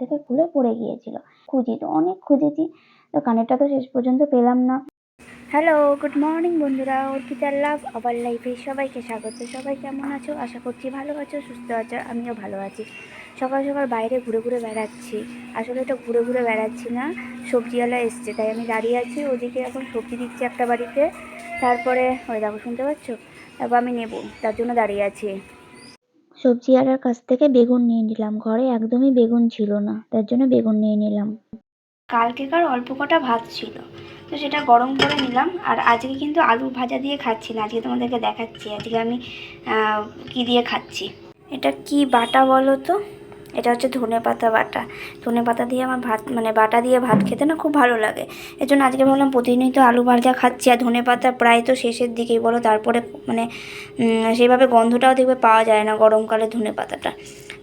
থেকে খুলে পড়ে গিয়েছিল। খুঁজি তো, অনেক খুঁজেছি। তো কানেরটা তো শেষ পর্যন্ত পেলাম না। হ্যালো গুড মর্নিং বন্ধুরা। অর্পিতার লাভ, আবার লাইফে সবাইকে স্বাগত। সবাই কেমন আছো? আশা করছি ভালো আছো, সুস্থ আছো, আমিও ভালো আছি। সকাল সকাল বাইরে ঘুরে ঘুরে বেড়াচ্ছি। আসলে এটা ঘুরে ঘুরে বেড়াচ্ছি না, সবজিওয়ালা এসছে, তাই আমি দাঁড়িয়ে আছি। ওদিকে এখন সবজি দিচ্ছি একটা বাড়িতে। তারপরে, ওই দেখো, শুনতে পাচ্ছ? তারপর আমি নেব, তার জন্য দাঁড়িয়ে আছি। সবজিওয়ালার কাছ থেকে বেগুন নিয়ে নিলাম। ঘরে একদমই বেগুন ছিল না, তার জন্য বেগুন নিয়ে নিলাম। কালকেকার অল্প কটা ভাত ছিল, তো সেটা গরম করে নিলাম। আর আজকে কিন্তু আলু ভাজা দিয়ে খাচ্ছি না, আজকে তোমাদেরকে দেখাচ্ছি। আজকে আমি কি দিয়ে খাচ্ছি? এটা কি বাটা বলো তো? এটা হচ্ছে ধনে পাতা বাটা। ধনে পাতা দিয়ে আমার ভাত মানে বাটা দিয়ে ভাত খেতে না খুব ভালো লাগে। এর জন্য আজকে ভাবলাম প্রতিদিনই তো আলু ভাজা খাচ্ছি, আর ধনে পাতা প্রায় তো শেষের দিকেই, বলো তারপরে মানে সেইভাবে গন্ধটাও দেখবে পাওয়া যায় না গরমকালে ধনে পাতাটা।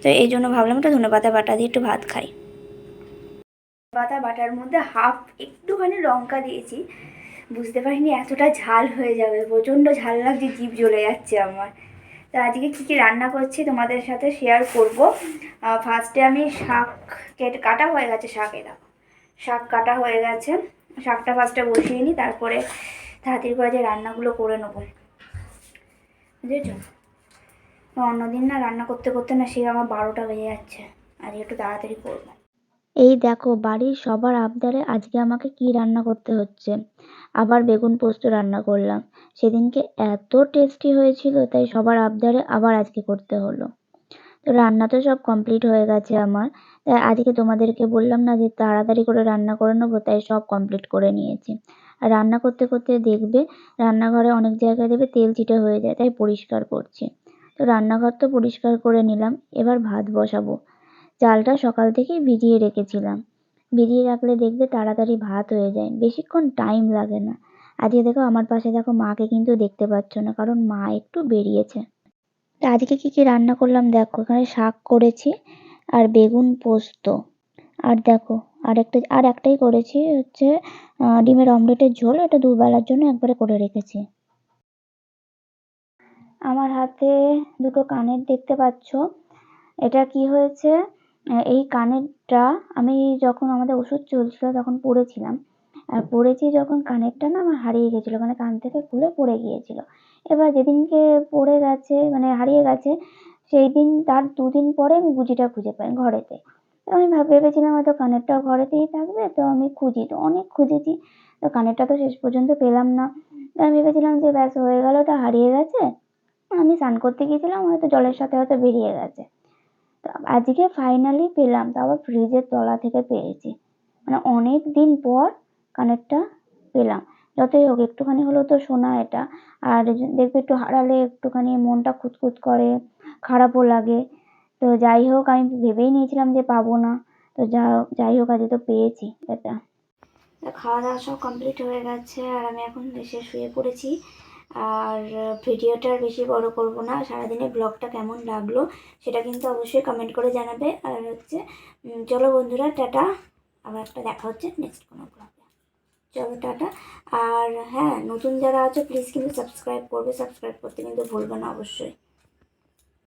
তো এই জন্য ভাবলাম একটু ধনে পাতা বাটা দিয়ে একটু ভাত খাই। পাতা বাটার মধ্যে হাফ একটুখানি লঙ্কা দিয়েছি। বুঝতে পারিনি এতটা ঝাল হয়ে যাবে, প্রচণ্ড ঝাল লাগছে, জিভ জ্বলে যাচ্ছে আমার। তা আজকে কী কী রান্না করছি তোমাদের সাথে শেয়ার করব। ফার্স্টে আমি শাক কেটে, কাটা হয়ে গেছে শাক দেখো। শাক কাটা হয়ে গেছে। শাকটা ফার্স্টে বসিয়ে নিই তারপরে তাড়াতাড়ি করে যে রান্নাগুলো করে নেব। বুঝেছ? অন্যদিন না রান্না করতে করতে না সে আমার বারোটা বেজে যাচ্ছে। আজকে একটু তাড়াতাড়ি করব। এই দেখো, বাড়ির সবার আবদারে আজকে আমাকে কি রান্না করতে হচ্ছে? আবার বেগুন পোস্ত রান্না করলাম। সেদিনকে এত টেস্টি হয়েছিল, তাই সবার আবদারে আবার আজকে করতে হলো। তো রান্না তো সব কমপ্লিট হয়ে গেছে আমার। তাই আজকে তোমাদেরকে বললাম না যে তাড়াতাড়ি করে রান্না করে নেব, তাই সব কমপ্লিট করে নিয়েছি। আর রান্না করতে করতে দেখবে, রান্নাঘরে অনেক জায়গায় দেখবে তেল চিটে হয়ে যায়, তাই পরিষ্কার করছি। তো রান্নাঘর তো পরিষ্কার করে নিলাম, এবার ভাত বসাবো। চালটা সকাল থেকেই ভিজিয়ে রেখেছিলাম। ভিজিয়ে রাখলে দেখবে তাড়াতাড়ি ভাত হয়ে যায়। বেশিক্ষণ টাইম লাগে না। আজকে দেখো আমার পাশে দেখো মাকে কিন্তু দেখতে পাচ্ছ না, কারণ মা একটু বেরিয়েছে। তা আজকে কি কি রান্না করলাম দেখো। এখানে শাক করেছি আর বেগুন পোস্ত। আর দেখো, আর একটা, আর একটাই করেছি হচ্ছে ডিমের অমলেটের ঝোল। এটা দুবেলার জন্য একবারে করে রেখেছি। আমার হাতে দুটো কানের দেখতে পাচ্ছ। এটা কি হয়েছে? এই কানেরটা আমি যখন আমাদের ওষুধ চলছিল তখন পড়েছিলাম। আর পড়েছি যখন কানেরটা না আমার হারিয়ে গেছিল মানে কান থেকে খুলে পড়ে গিয়েছিল। এবার যেদিনকে পড়ে গেছে মানে হারিয়ে গেছে, সেই দিন, তার দুদিন পরে আমি গুজিটা খুঁজে পাই ঘরেতে। আমি ভেবেছিলাম হয়তো কানেরটাও ঘরেতেই থাকবে, তো আমি খুঁজি, তো অনেক খুঁজেছি। তো কানেরটা তো শেষ পর্যন্ত পেলাম না। আমি ভেবেছিলাম যে ব্যাস হয়ে গেল, ওটা হারিয়ে গেছে। আমি স্নান করতে গিয়েছিলাম, হয়তো জলের সাথে হয়তো বেরিয়ে গেছে। আজকে ফাইনালি পেলাম, তাও আবার ফ্রিজের তলা থেকে পেয়েছি। মানে অনেক দিন পর কানেরটা পেলাম। যতই হোক, একটুখানি হলেও তো সোনা এটা। আর দেখবে একটু হারালে একটুখানি মনটা খুঁতখুত করে, খারাপও লাগে। তো যাই হোক, আমি ভেবেই নিয়েছিলাম যে পাবো না। তো যা, যাই হোক, আজকে তো পেয়েছি এটা। খাওয়া দাওয়া সব কমপ্লিট হয়ে গেছে, আর আমি এখন এসে শুয়ে পড়েছি। আর ভিডিওটা আর বেশি বড় করব না। সারাদিনের ব্লগটা কেমন লাগল সেটা কিন্তু অবশ্যই কমেন্ট করে জানাবে। আর হচ্ছে চলো বন্ধুরা, টাটা। আবার একটা দেখা হচ্ছে নেক্সট কোনো ব্লগে চলো, টাটা। আর হ্যাঁ নতুন যারা আছে প্লিজ কিন্তু সাবস্ক্রাইব করবে। সাবস্ক্রাইব করতে কিন্তু ভুলবে না, অবশ্যই।